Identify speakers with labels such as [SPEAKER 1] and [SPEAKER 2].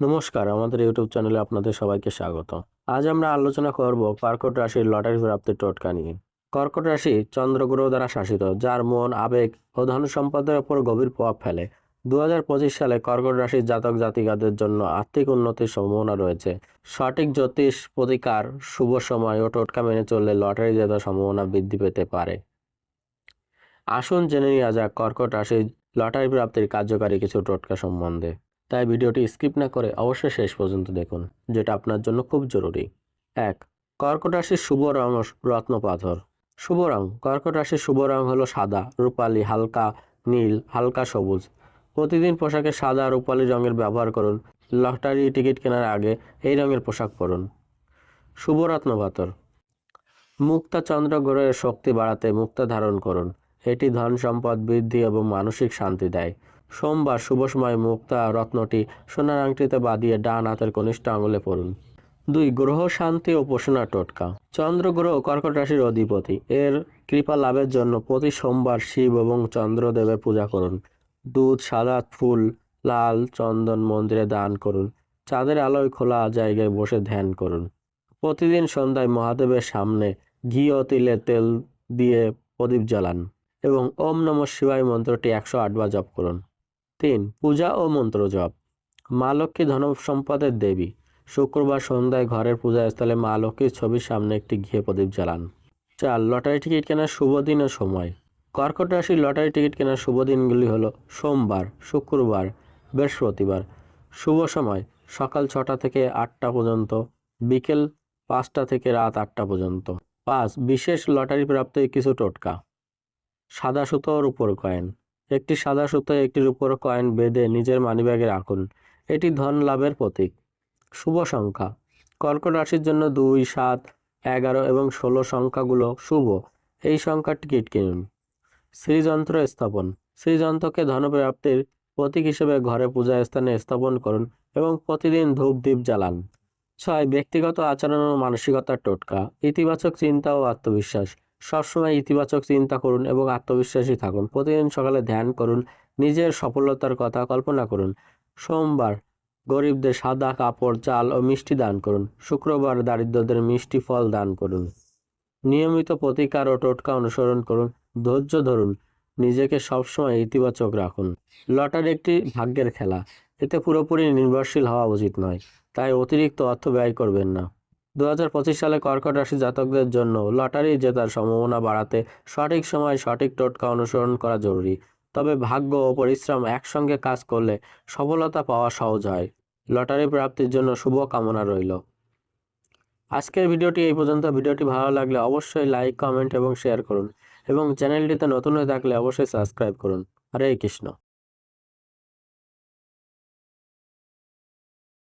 [SPEAKER 1] নমস্কার, আমাদের ইউটিউব চ্যানেলে আপনাদের সবাইকে স্বাগত আজ আমরা আলোচনা করব কর্কট রাশির লটারি প্রাপ্তির টোটকা নিয়ে। কর্কট রাশি চন্দ্রগ্রহ দ্বারা শাসিত, যার মন, আবেগ ও ধন সম্পদের উপর গভীর প্রভাব ফেলে। দু হাজার পঁচিশ সালে কর্কট রাশির জাতক জাতিকাদের জন্য আর্থিক উন্নতির সম্ভাবনা রয়েছে। সঠিক জ্যোতিষ প্রতিকার, শুভ সময় ও টোটকা মেনে চললে লটারি জেতার সম্ভাবনা বৃদ্ধি পেতে পারে। আসুন জেনে নেওয়া যাক কর্কট রাশির লটারি প্রাপ্তির কার্যকারী কিছু টোটকা সম্বন্ধে। তাই ভিডিওটি স্কিপ না করে অবশ্যই শেষ পর্যন্ত দেখুন, যেটা আপনার জন্য খুব জরুরি। এক, কর্কট রাশির শুভ রং রত্ন পাথর। শুভ রং, কর্কট রাশির শুভ রং হলো সাদা, রূপালি হালকা, নীল, হালকা সবুজ। প্রতিদিন পোশাকে সাদা, রূপালি রঙের ব্যবহার করুন। লটারি টিকিট কেনার আগে এই রঙের পোশাক পরুন। শুভ রত্ন পাথর। মুক্তা চন্দ্র গ্রহের শক্তি বাড়াতে মুক্তা ধারণ করুন। এটি ধন সম্পদ, বৃদ্ধি এবং মানসিক শান্তি দেয়। সোমবার শুভ সময় মুক্তা রত্নটি সোনার আংটিতে বাঁধিয়ে ডান হাতের কনিষ্ঠ আঙুলে পড়ুন। দুই, গ্রহ শান্তি ও পোষণা টোটকা। চন্দ্র গ্রহ কর্কট রাশির অধিপতি। এর কৃপা লাভের জন্য প্রতি সোমবার শিব এবং চন্দ্রদেবের পূজা করুন। দুধ, সাদা ফুল, লাল চন্দন মন্দিরে দান করুন। চাঁদের আলোয় খোলা জায়গায় বসে ধ্যান করুন। প্রতিদিন সন্ধ্যায় মহাদেবের সামনে ঘি ও তিলে তেল দিয়ে প্রদীপ জ্বালান এবং ওম নম শিবায় মন্ত্রটি একশো আটবার জপ করুন। তিন, পূজা ও মন্ত্র জপ। মা লক্ষ্মী ধন সম্পদের দেবী। শুক্রবার সন্ধ্যায় ঘরের পূজাস্থলে মা লক্ষ্মীর ছবির সামনে একটি ঘিয়ে প্রদীপ জ্বালান। চার, লটারি টিকিট কেনার শুভ দিন ও সময়। কর্কট রাশির লটারি টিকিট কেনার শুভ দিনগুলি হলো সোমবার, শুক্রবার, বৃহস্পতিবার। শুভ সময়, সকাল ছটা থেকে আটটা পর্যন্ত, বিকেল পাঁচটা থেকে রাত আটটা পর্যন্ত। পাঁচ, বিশেষ লটারি প্রাপ্ত কিছু টোটকা। সাদা সুতোর উপর কয়েন। একটি সাদা সুতোয় একটির উপর কয়েন বেঁধে নিজের মানিব্যাগে রাখুন। এটি ধন লাভের প্রতীক। শুভ সংখ্যা। কর্কট রাশির জন্য দুই, সাত, এগারো এবং ষোলো সংখ্যাগুলো শুভ। এই সংখ্যার টিকিট কিনুন শ্রীযন্ত্র স্থাপন। শ্রীযন্ত্রকে ধনপ্রাপ্তির প্রতীক হিসেবে ঘরে পূজা স্থানে স্থাপন করুন এবং প্রতিদিন ধূপ দ্বীপ জ্বালান। ছয়, ব্যক্তিগত আচরণ ও মানসিকতার টোটকা। ইতিবাচক চিন্তা ও আত্মবিশ্বাস। সবসময় ইতিবাচক চিন্তা করুন এবং আত্মবিশ্বাসী থাকুন। প্রতিদিন সকালে ধ্যান করুন, নিজের সফলতার কথা কল্পনা করুন। সোমবার গরিবদের সাদা কাপড়, চাল ও মিষ্টি দান করুন। শুক্রবার দারিদ্রদের মিষ্টি ফল দান করুন। নিয়মিত প্রতিকার ও টোটকা অনুসরণ করুন, ধৈর্য ধরুন, নিজেকে সবসময় ইতিবাচক রাখুন। লটারি একটি ভাগ্যের খেলা, এতে পুরোপুরি নির্ভরশীল হওয়া উচিত নয়, তাই অতিরিক্ত অর্থ ব্যয় করবেন না। দু হাজার পঁচিশ সালে কর্কট রাশি জাতকদের জন্য লটারি জেতার সম্ভাবনা বাড়াতে সঠিক সময় সঠিক টোটকা অনুসরণ করা জরুরি। তবে ভাগ্য ও পরিশ্রম একসঙ্গে কাজ করলে সফলতা পাওয়া সহজ হয়। লটারি প্রাপ্তির জন্য শুভ কামনা রইল। আজকের ভিডিওটি এই পর্যন্ত। ভিডিওটি ভালো লাগলে অবশ্যই লাইক, কমেন্ট এবং শেয়ার করুন এবং চ্যানেলটিতে নতুন হয়ে থাকলে অবশ্যই সাবস্ক্রাইব করুন। হরে কৃষ্ণ।